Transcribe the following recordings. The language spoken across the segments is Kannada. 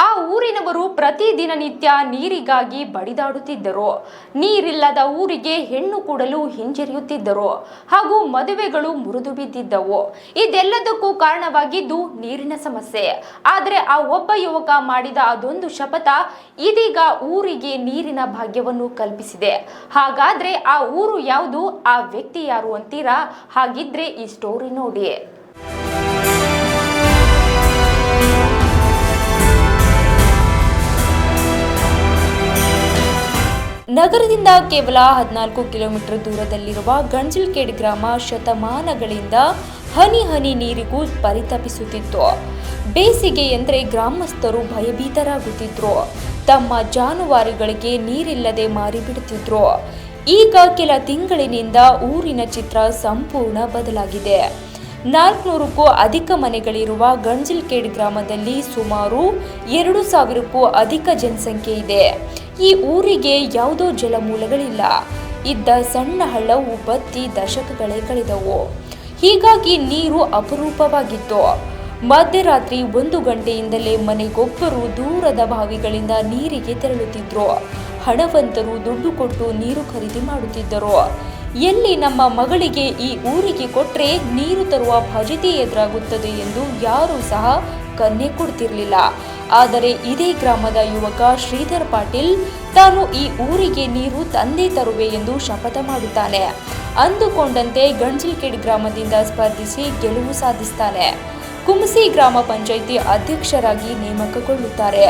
ಆ ಊರಿನವರು ಪ್ರತಿದಿನ ನಿತ್ಯ ನೀರಿಗಾಗಿ ಬಡಿದಾಡುತ್ತಿದ್ದರು. ನೀರಿಲ್ಲದ ಊರಿಗೆ ಹೆಣ್ಣು ಕೊಡಲು ಹಿಂಜರಿಯುತ್ತಿದ್ದರು. ಹಾಗೂ ಮದುವೆಗಳು ಮುರಿದು ಬಿದ್ದಿದ್ದವು. ಇದೆಲ್ಲದಕ್ಕೂ ಕಾರಣವಾಗಿದ್ದು ನೀರಿನ ಸಮಸ್ಯೆ. ಆದರೆ ಆ ಒಬ್ಬ ಯುವಕ ಮಾಡಿದ ಅದೊಂದು ಶಪಥ ಇದೀಗ ಊರಿಗೆ ನೀರಿನ ಭಾಗ್ಯವನ್ನು ಕಲ್ಪಿಸಿದೆ. ಹಾಗಾದ್ರೆ ಆ ಊರು ಯಾವುದು? ಆ ವ್ಯಕ್ತಿ ಯಾರು ಅಂತೀರಾ? ಹಾಗಿದ್ರೆ ಈ ಸ್ಟೋರಿ ನೋಡಿ. ನಗರದಿಂದ ಕೇವಲ ಹದಿನಾಲ್ಕು ಕಿಲೋಮೀಟರ್ ದೂರದಲ್ಲಿರುವ ಗಂಜಲ್ಕೇಡ್ ಗ್ರಾಮ ಶತಮಾನಗಳಿಂದ ಹನಿ ಹನಿ ನೀರಿಗೂ ಪರಿತಪಿಸುತ್ತಿತ್ತು. ಬೇಸಿಗೆ ಎಂದರೆ ಗ್ರಾಮಸ್ಥರು ಭಯಭೀತರಾಗುತ್ತಿದ್ರು. ತಮ್ಮ ಜಾನುವಾರುಗಳಿಗೆ ನೀರಿಲ್ಲದೆ ಮಾರಿಬಿಡುತ್ತಿದ್ರು. ಈಗ ಕೆಲ ತಿಂಗಳಿನಿಂದ ಊರಿನ ಚಿತ್ರ ಸಂಪೂರ್ಣ ಬದಲಾಗಿದೆ. ನಾಲ್ಕುನೂರಕ್ಕೂ ಅಧಿಕ ಮನೆಗಳಿರುವ ಗಂಜಿಲ್ಕೇಡ್ ಗ್ರಾಮದಲ್ಲಿ ಸುಮಾರು ಎರಡು ಸಾವಿರಕ್ಕೂ ಅಧಿಕ ಜನಸಂಖ್ಯೆ ಇದೆ. ಈ ಊರಿಗೆ ಯಾವುದೋ ಜಲಮೂಲಗಳಿಲ್ಲ. ಇದ್ದ ಸಣ್ಣ ಹಳ್ಳವು ಬತ್ತಿ ದಶಕಗಳೇ ಕಳೆದವು. ಹೀಗಾಗಿ ನೀರು ಅಪರೂಪವಾಗಿತ್ತು. ಮಧ್ಯರಾತ್ರಿ ಒಂದು ಗಂಟೆಯಿಂದಲೇ ಮನೆಗೊಬ್ಬರು ದೂರದ ಬಾವಿಗಳಿಂದ ನೀರಿಗೆ ತೆರಳುತ್ತಿದ್ದರು ಹಣವಂತರು ದುಡ್ಡು ಕೊಟ್ಟು ನೀರು ಖರೀದಿ ಮಾಡುತ್ತಿದ್ದರು. ಎಲ್ಲಿ ನಮ್ಮ ಮಗಳಿಗೆ ಈ ಊರಿಗೆ ಕೊಟ್ಟರೆ ನೀರು ತರುವ ಫಜಿತಿ ಎದುರಾಗುತ್ತದೆ ಎಂದು ಯಾರೂ ಸಹ ಕನ್ನೆ ಕೊಡ್ತಿರಲಿಲ್ಲ. ಆದರೆ ಇದೇ ಗ್ರಾಮದ ಯುವಕ ಶ್ರೀಧರ್ ಪಾಟೀಲ್ ತಾನು ಈ ಊರಿಗೆ ನೀರು ತಂದೆ ತರುವೆ ಎಂದು ಶಪಥ ಮಾಡುತ್ತಾನೆ ಅಂದುಕೊಂಡಂತೆ ಗಂಜಿಲ್ಕೇಡ್ ಗ್ರಾಮದಿಂದ ಸ್ಪರ್ಧಿಸಿ ಗೆಲುವು ಸಾಧಿಸ್ತಾನೆ. ಕುಮಸಿ ಗ್ರಾಮ ಪಂಚಾಯಿತಿ ಅಧ್ಯಕ್ಷರಾಗಿ ನೇಮಕಗೊಳ್ಳುತ್ತಾರೆ.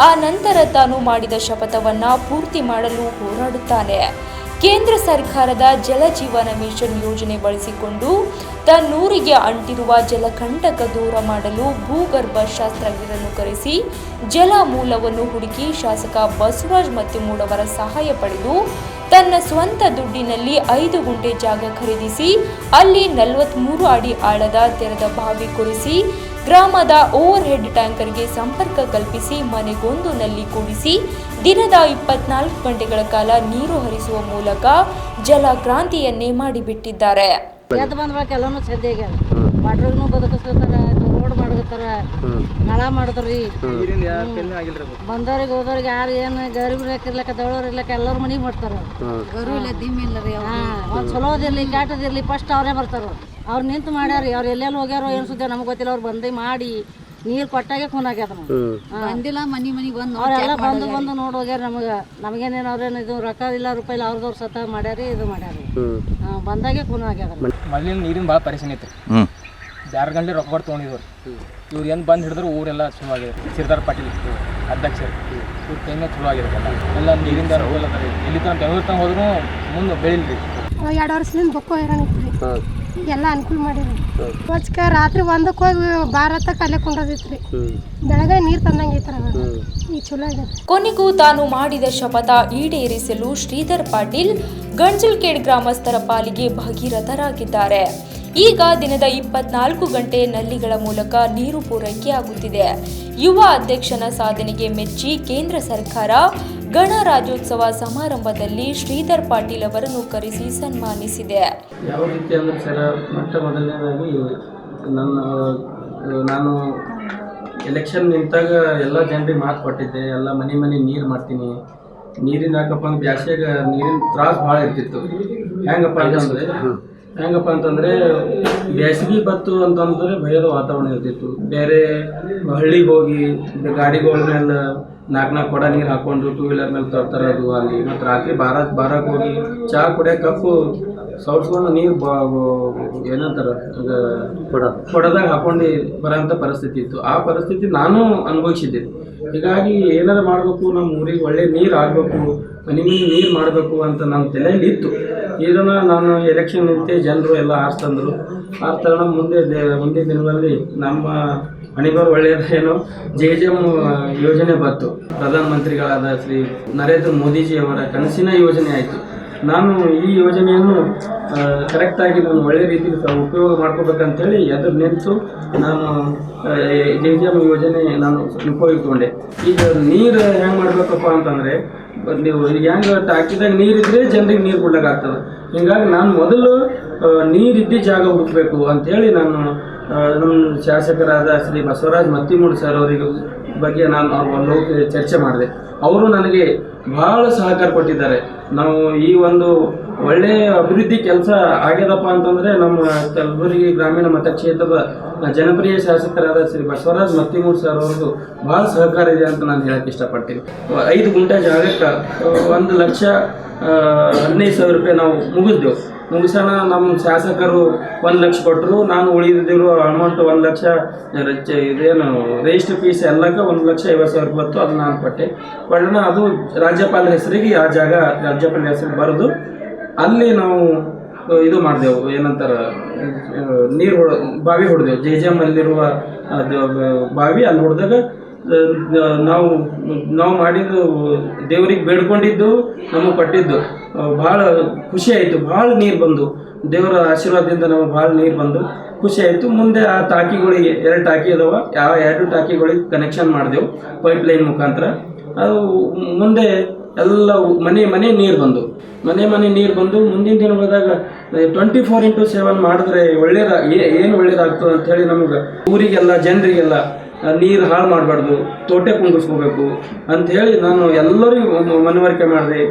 ಆ ನಂತರ ತಾನು ಮಾಡಿದ ಶಪಥವನ್ನು ಪೂರ್ತಿ ಮಾಡಲು ಹೋರಾಡುತ್ತಾನೆ. ಕೇಂದ್ರ ಸರ್ಕಾರದ ಜಲ ಜೀವನ ಮಿಷನ್ ಯೋಜನೆ ಬಳಸಿಕೊಂಡು ತನ್ನೂರಿಗೆ ಅಂಟಿರುವ ಜಲಕಂಟಕ ದೂರ ಮಾಡಲು ಭೂಗರ್ಭ ಶಾಸ್ತ್ರಜ್ಞರನ್ನು ಕರೆಸಿ ಜಲ ಮೂಲವನ್ನು ಹುಡುಕಿ ಶಾಸಕ ಬಸವರಾಜ್ ಮತ್ತಿಮೂಡವರ ಸಹಾಯ ಪಡೆದು ತನ್ನ ಸ್ವಂತ ದುಡ್ಡಿನಲ್ಲಿ ಐದು ಗುಂಟೆ ಜಾಗ ಖರೀದಿಸಿ ಅಲ್ಲಿ ನಲವತ್ತ್ಮೂರು ಅಡಿ ಆಳದ ತೆರೆದ ಬಾವಿ ಕೊರೆಸಿ ಗ್ರಾಮದ ಓವರ್ ಹೆಡ್ ಟ್ಯಾಂಕರ್ಗೆ ಸಂಪರ್ಕ ಕಲ್ಪಿಸಿ ಮನೆಗೊಂದು ನಲ್ಲಿ ಕೂಡಿಸಿ ದಿನದ ಇಪ್ಪತ್ನಾಲ್ಕು ಗಂಟೆಗಳ ಕಾಲ ನೀರು ಹರಿಸುವ ಮೂಲಕ ಜಲಕ್ರಾಂತಿಯನ್ನೇ ಮಾಡಿಬಿಟ್ಟಿದ್ದಾರೆ. ಬಂದ್ರೆ ಬಂದ ಎಲ್ಲನೂ ಸದ್ಯ ಆಗ್ಯಾದ ವಾಟ್ರಿಗೂ ಬದುಕಿಸ್ತಾರ ಮಾಡಕತ್ತಾರ ನಳ ಮಾಡಿದ್ರಿ. ಬಂದವ್ರಿಗೆ ಹೋದವ್ರಿಗೆ ಯಾರು ಏನು ಗರೀಬ್ರು ಇರ್ಲಕ್ಕ ದೊಡ್ಡವ್ರ ಇರ್ಲಕ್ಕ ಎಲ್ಲರ ಮನೆಗೆ ಮಾಡ್ತಾರ ಗರು ಇಲ್ಲ ದಿಮ್ ಇಲ್ಲ ರೀ ಒಂದು ಚಲೋದಿರ್ಲಿ ಕೆಟ್ಟದಿರ್ಲಿ ಫಸ್ಟ್ ಅವರೇ ಬರ್ತಾರ. ಅವ್ರು ನಿಂತು ಮಾಡ್ಯಾರಿ ಅವ್ರು ಎಲ್ಲೆಲ್ಲಿ ಹೋಗ್ಯಾರೋ ಏನು ಸುದ್ದಿ ನಮ್ಗೆ ಗೊತ್ತಿಲ್ಲ ಅವ್ರು ಬಂದು ಮಾಡಿ ನೀರು ಕೊಟ್ಟಾಗೆ ಖೂನ್ ಆಗ್ಯದ ಬಂದಿಲ್ಲ ಮನಿ ಮನಿಗೆ ಬಂದು ಅವರೆಲ್ಲ ಬಂದು ಬಂದು ನೋಡಿ ಹೋಗ್ಯಾರ ನಮಗೆ. ನಮಗೇನೇನು ಅವ್ರೇನು ಇದು ರೊಕ್ಕ ಇಲ್ಲ ರೂಪಾಯಿ ಇಲ್ಲ ಅವ್ರದವ್ರು ಸತ ಮಾಡ್ಯಾರಿ ಇದು ಮಾಡ್ಯಾರಿ. ಬಂದಾಗೆ ಖೂನ್ ಆಗ್ಯದ ಮೊದಲಿನ ನೀರಿನ ಭಾಳ ಪರಿಸ್ಥಿತಿ ಐತ್ರಿ. ಯಾರು ಗಂಟೆ ರೊಕ್ಕ ತೊಗೊಂಡಿದ್ರು. ಇವ್ರು ಏನು ಬಂದು ಹಿಡಿದ್ರು ಊರೆಲ್ಲ ಚಲೋ ಆಗಿದೆ. ಸಿರ್ದಾರ್ ಪಾಟೀಲ್ ಅಧ್ಯಕ್ಷರು. ಇವ್ರ ಕೈನೇ ಚಲೋ ಆಗಿದೆ ಎಲ್ಲ ನೀರಿಂದ ಇಲ್ಲಿ ರೀ. ಎಲ್ಲಿ ತನಕ ಬೆಂಗಳೂರು ತನಕ ಹೋದ್ರೂ ಮುಂದೆ ಬೆಳಿಲ್ರಿ. ಎರಡು ವರ್ಷದಿಂದ ಬೊಕ್ಕೋ ಹೈರಾಣ ಇತ್ತು ಎಲ್ಲ ಅನುಕೂಲ ಮಾಡಿರಿ. ಸ್ವಚ್ಛಕ ರಾತ್ರಿ ಒಂದಕ್ಕೆ ಹೋಗಿ ಭಾರತ ಕಲೆ ಕೊಂಡೋದಿತ್ರಿ ಬೆಳಗ್ಗೆ ನೀರು ತಂದಂಗೆ ಐತ್ರ ಈ ಚಲೋ ಆಗ್ಯದ ಕೊನೆಗೂ ತಾನು ಮಾಡಿದ ಶಪಥ ಈಡೇರಿಸಲು ಶ್ರೀಧರ್ ಪಾಟೀಲ್ ಗಂಜಲ್ಕೇಡ್ ಗ್ರಾಮಸ್ಥರ ಪಾಲಿಗೆ ಭಗೀರಥರಾಗಿದ್ದಾರೆ. ಈಗ ದಿನದ ಇಪ್ಪತ್ನಾಲ್ಕು ಗಂಟೆ ನಲ್ಲಿಗಳ ಮೂಲಕ ನೀರು ಪೂರೈಕೆ ಆಗುತ್ತಿದೆ ಯುವ ಅಧ್ಯಕ್ಷನ ಸಾಧನೆಗೆ ಮೆಚ್ಚಿ ಕೇಂದ್ರ ಸರ್ಕಾರ ಗಣರಾಜ್ಯೋತ್ಸವ ಸಮಾರಂಭದಲ್ಲಿ ಶ್ರೀಧರ್ ಪಾಟೀಲ್ ಅವರನ್ನು ಕರೆಸಿ ಸನ್ಮಾನಿಸಿದೆ. ಯಾವ ರೀತಿ ಅಂದರೆ ಸರ್ ಮೊಟ್ಟ ಮೊದಲನೇದಾಗಿ ನನ್ನ ನಾನು ಎಲೆಕ್ಷನ್ ನಿಂತಾಗ ಎಲ್ಲ ಜನರಿಗೆ ಮಾತು ಕೊಟ್ಟಿದ್ದೆ. ಎಲ್ಲ ಮನೆ ಮನೆ ನೀರು ಮಾಡ್ತೀನಿ. ನೀರಿನ ಹಾಕಪ್ಪ ಅಂದ್ರೆ ಬ್ಯಾಸ್ಯಾಗ ನೀರಿನ ತ್ರಾಸ ಭಾಳ ಇರ್ತಿತ್ತು. ಹೆಂಗಪ್ಪ ಅಂತಂದರೆ ಹೆಂಗಪ್ಪ ಅಂತಂದರೆ ಬೇಸಿಗೆ ಬತ್ತು ಅಂತಂದ್ರೆ ಭಯದ ವಾತಾವರಣ ಇರ್ತಿತ್ತು. ಬೇರೆ ಹಳ್ಳಿಗೆ ಹೋಗಿ ಗಾಡಿಗಳ ಮೇಲೆ ನಾಲ್ಕು ನಾಲ್ಕು ಕೊಡ ನೀರು ಹಾಕೊಂಡು ಟೂ ವೀಲರ್ ಮೇಲೆ ತರ್ತರೋದು ಅಲ್ಲಿ. ಮತ್ತು ರಾತ್ರಿ ಬಾರ ಬಾರಕ್ಕೆ ಹೋಗಿ ಚಹಾ ಕುಡಿಯೋ ಕಪ್ಪು ಸೌಡ್ಸ್ಕೊಂಡು ನೀರು ಬ ಏನಂತಾರೆ ಕೊಡ. ಕೊಡದಾಗ ಹಾಕೊಂಡು ಬರೋಂಥ ಪರಿಸ್ಥಿತಿ ಇತ್ತು. ಆ ಪರಿಸ್ಥಿತಿ ನಾನು ಅನುಭವಿಸಿದ್ದೆ. ಹೀಗಾಗಿ ಏನಾರು ಮಾಡಬೇಕು ನಮ್ಮ ಊರಿಗೆ ಒಳ್ಳೆ ನೀರು ಆಗಬೇಕು ಮನೆ ಮನೆ ನೀರು ಮಾಡಬೇಕು ಅಂತ ನನ್ನ ತಲೆಯಲ್ಲಿ ಇತ್ತು ಇದನ್ನು ನಾನು ಎಲೆಕ್ಷನ್ ನಿಂತೆ ಜನರು ಎಲ್ಲ ಆರ್ಸ್ತಂದ್ರು ಆರ್ತರಣ ಮುಂದೆ ಮುಂದೆ ಮುಂದಿನ ದಿನಗಳಲ್ಲಿ ನಮ್ಮ ಹಣಿಬಾರ್ ಒಳ್ಳೆಯದೇನೋ ಜೆ ಜೆ ಎಂ ಯೋಜನೆ ಬಂತು. ಪ್ರಧಾನಮಂತ್ರಿಗಳಾದ ಶ್ರೀ ನರೇಂದ್ರ ಮೋದಿಜಿಯವರ ಕನಸಿನ ಯೋಜನೆ ಆಯಿತು. ನಾನು ಈ ಯೋಜನೆಯನ್ನು ಕರೆಕ್ಟಾಗಿ ನಾನು ಒಳ್ಳೆ ರೀತಿಯಲ್ಲಿ ಉಪಯೋಗ ಮಾಡ್ಕೋಬೇಕಂತೇಳಿ ಎದುರು ನಿಂತು ನಾನು ಜೆ ಜೆ ಎಂ ಯೋಜನೆ ನಾನು ಉಪಯೋಗಿಸ್ಕೊಂಡೆ. ಈಗ ನೀರು ಹೆಂಗೆ ಮಾಡಬೇಕಪ್ಪ ಅಂತಂದರೆ ನೀವು ಹೆಂಗೆ ಟಾಕಿದಾಗ ನೀರಿದ್ರೆ ಜನರಿಗೆ ನೀರು ಕೊಡ್ಲಿಕ್ಕೆ ಆಗ್ತದೆ. ಹೀಗಾಗಿ ನಾನು ಮೊದಲು ನೀರಿದ್ದ ಜಾಗ ಹುಡುಕಬೇಕು ಅಂತೇಳಿ ನಾನು ನಮ್ಮ ಶಾಸಕರಾದ ಶ್ರೀ ಬಸವರಾಜ್ ಮತ್ತಿಮೂಡ್ ಸರ್ ಅವರಿಗೆ ಬಗ್ಗೆ ನಾನು ಅವ್ರ ಚರ್ಚೆ ಮಾಡಿದೆ. ಅವರು ನನಗೆ ಬಹಳ ಸಹಕಾರ ಕೊಟ್ಟಿದ್ದಾರೆ. ನಾವು ಈ ಒಂದು ಒಳ್ಳೆಯ ಅಭಿವೃದ್ಧಿ ಕೆಲಸ ಆಗ್ಯದಪ್ಪ ಅಂತಂದ್ರೆ ನಮ್ಮ ಕಲಬುರಗಿ ಗ್ರಾಮೀಣ ಮತಕ್ಷೇತ್ರದ ಜನಪ್ರಿಯ ಶಾಸಕರಾದ ಶ್ರೀ ಬಸವರಾಜ್ ಮತ್ತಿಮೂರ್ ಸರ್ ಅವ್ರದ್ದು ಭಾಳ ಸಹಕಾರ ಇದೆ ಅಂತ ನಾನು ಹೇಳಕ್ಕೆ ಇಷ್ಟಪಡ್ತೀನಿ. ಐದು ಗುಂಟೆ ಜಾಗಕ್ಕೆ ಒಂದು ಲಕ್ಷ ಹದಿನೈದು ಸಾವಿರ ರೂಪಾಯಿ ನಾವು ಮುಗಿದ್ದೆವು ಮುಗಿಸೋಣ ನಮ್ಮ ಶಾಸಕರು ಒಂದು ಲಕ್ಷ ಕೊಟ್ಟರು ನಾನು ಉಳಿದಿರೋ ಅಮೌಂಟ್ ಒಂದು ಲಕ್ಷ ಇದೇನು ರಿಜಿಸ್ಟರ್ ಫೀಸ್ ಎಲ್ಲಕ್ಕೆ ಒಂದು ಲಕ್ಷ ಐವತ್ತು ಸಾವಿರ ರೂಪಾಯಿ ಬಂತು ಅದು ನಾನು ಕೊಟ್ಟೆ. ಕೊಡೋಣ ಅದು ರಾಜ್ಯಪಾಲರ ಹೆಸರಿಗೆ ಆ ಜಾಗ, ರಾಜ್ಯಪಾಲರ ಹೆಸರಿಗೆ ಬರೆದು ಅಲ್ಲಿ ನಾವು ಇದು ಮಾಡಿದೆವು, ಏನಂತಾರ ನೀರು ಹೊಡ, ಬಾವಿ ಹೊಡೆದೆವು. ಜೆ ಜೆ ಎಂ ಅಲ್ಲಿರುವ ಬಾವಿ, ಅಲ್ಲಿ ಹೊಡೆದಾಗ ನಾವು ನಾವು ಮಾಡಿದ್ದು, ದೇವರಿಗೆ ಬೇಡ್ಕೊಂಡಿದ್ದು ನಮಗೆ ಕೊಟ್ಟಿದ್ದು ಭಾಳ ಖುಷಿ ಆಯಿತು, ಭಾಳ ನೀರು ಬಂದು. ದೇವರ ಆಶೀರ್ವಾದದಿಂದ ನಮಗೆ ಭಾಳ ನೀರು ಬಂದು ಖುಷಿ ಆಯಿತು. ಮುಂದೆ ಆ ಟಾಕಿಗಳಿಗೆ ಎರಡು ಟಾಕಿ ಅದಾವ. ಯಾವ ಎರಡು ಟಾಕಿಗಳಿಗೆ ಕನೆಕ್ಷನ್ ಮಾಡಿದೆವು ಪೈಪ್ ಲೈನ್ ಮುಖಾಂತರ. ಅದು ಮುಂದೆ ಎಲ್ಲ ಮನೆ ಮನೆ ನೀರು ಬಂದು. ಮನೆ ಮನೆ ನೀರು ಬಂದು ಮುಂದಿನ ದಿನಗಳದಾಗ ಟ್ವೆಂಟಿ ಫೋರ್ ಇಂಟು ಸೆವೆನ್ ಮಾಡಿದ್ರೆ ಒಳ್ಳೇದ ಏನು ಒಳ್ಳೇದಾಗ್ತದೆ ಅಂಥೇಳಿ ನಮ್ಗೆ ಊರಿಗೆಲ್ಲ, ಜನರಿಗೆಲ್ಲ ನೀರು ಹಾಳು ಮಾಡಬಾರ್ದು, ತೋಟೆ ಅಂತ ಅಂಥೇಳಿ ನಾನು ಎಲ್ಲರಿಗೂ ಮನವರಿಕೆ ಮಾಡಿದೆ.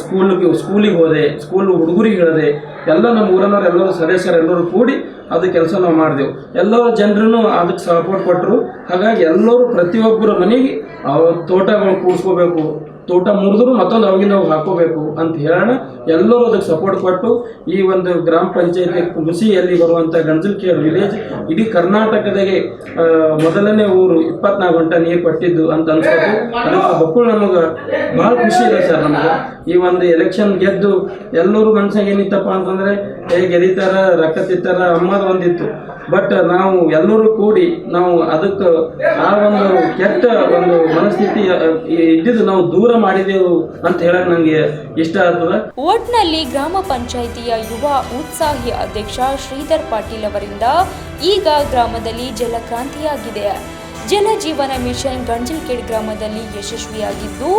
ಸ್ಕೂಲಿಗೆ ಸ್ಕೂಲಿಗೆ ಹೋದೆ ಸ್ಕೂಲ್ ಹುಡುಗರಿಗೆ ಹೇಳಿದೆ. ಎಲ್ಲ ನಮ್ಮ ಊರನ್ನವ್ರು ಎಲ್ಲರೂ, ಸದಸ್ಯರು ಎಲ್ಲರೂ ಕೂಡಿ ಅದು ಕೆಲಸ ನಾವು ಮಾಡಿದೆವು. ಎಲ್ಲರೂ ಜನರೂ ಅದಕ್ಕೆ ಸಪೋರ್ಟ್ ಕೊಟ್ಟರು ಹಾಗಾಗಿ ಎಲ್ಲರೂ ಪ್ರತಿಯೊಬ್ಬರ ಮನೆಗೆ ತೋಟಗಳು ಕೂಡಿಸ್ಕೋಬೇಕು. ತೋಟ ಮುರಿದ್ರು ಮತ್ತೊಂದು ಅವಾಗಿಂದ ನಾವು ಹಾಕೋಬೇಕು ಅಂತ ಹೇಳೋಣ. ಎಲ್ಲರೂ ಅದಕ್ಕೆ ಸಪೋರ್ಟ್ ಕೊಟ್ಟು ಈ ಒಂದು ಗ್ರಾಮ ಪಂಚಾಯತಿ ಕುಸಿಯಲ್ಲಿ ಬರುವಂಥ ಗಂಜಲ್ಕೇರ್ ವಿಲೇಜ್ ಇಡೀ ಕರ್ನಾಟಕದಾಗೆ ಮೊದಲನೇ ಊರು ಇಪ್ಪತ್ನಾಲ್ಕು ಗಂಟೆ ನೀರು ಕೊಟ್ಟಿದ್ದು ಅಂತ ಅನ್ಸೋದು ಅದಕ್ಕೆ ಬಕ್ಕುಳು ನಮಗೆ ಭಾಳ ಖುಷಿ ಇದೆ ಸರ್ ನಮಗೆ. ಈ ಒಂದು ಎಲೆಕ್ಷನ್ ಗೆದ್ದು ಎಲ್ಲರೂ ಮನ್ಸಾಗ ಏನಿತ್ತಪ್ಪ ಅಂತಂದರೆ, ಏ, ಗೆದಿತಾರ ರೊಕ್ಕ ತಿತ್ತಾರ ಅಮ್ಮದ ಒಂದಿತ್ತು. ಬಟ್ ನಾವು ಎಲ್ಲರೂ ಕೂಡಿ ನಾವು ಅದಕ್ಕೆ ಆ ಒಂದು ಕೆಟ್ಟ ಒಂದು ಮನಸ್ಥಿತಿ ಇದ್ದಿದ್ದು ನಾವು ದೂರ ಮಾಡಿದೆವು ಅಂತ ಹೇಳಕ್ ನನಗೆ ಇಷ್ಟ ಆಗ್ತದೆ. ಒಟ್ನಲ್ಲಿ ಗ್ರಾಮ ಪಂಚಾಯಿತಿಯ ಯುವ ಉತ್ಸಾಹಿ ಅಧ್ಯಕ್ಷ ಶ್ರೀಧರ್ ಪಾಟೀಲ್ ಅವರಿಂದ ಈಗ ಗ್ರಾಮದಲ್ಲಿ ಜಲಕ್ರಾಂತಿಯಾಗಿದೆ. ಜಲಜೀವನ ಮಿಷನ್ ಗಂಜಲ್ಕೇಡ್ ಗ್ರಾಮದಲ್ಲಿ ಯಶಸ್ವಿಯಾಗಿದ್ದು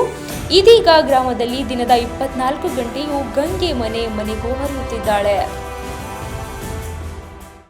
ಇದೀಗ ಗ್ರಾಮದಲ್ಲಿ ದಿನದ ಇಪ್ಪತ್ನಾಲ್ಕು ಗಂಟೆಯೂ ಗಂಗೆ ಮನೆ ಮನೆಗೂ ಹರಿಯುತ್ತಿದ್ದಾಳೆ.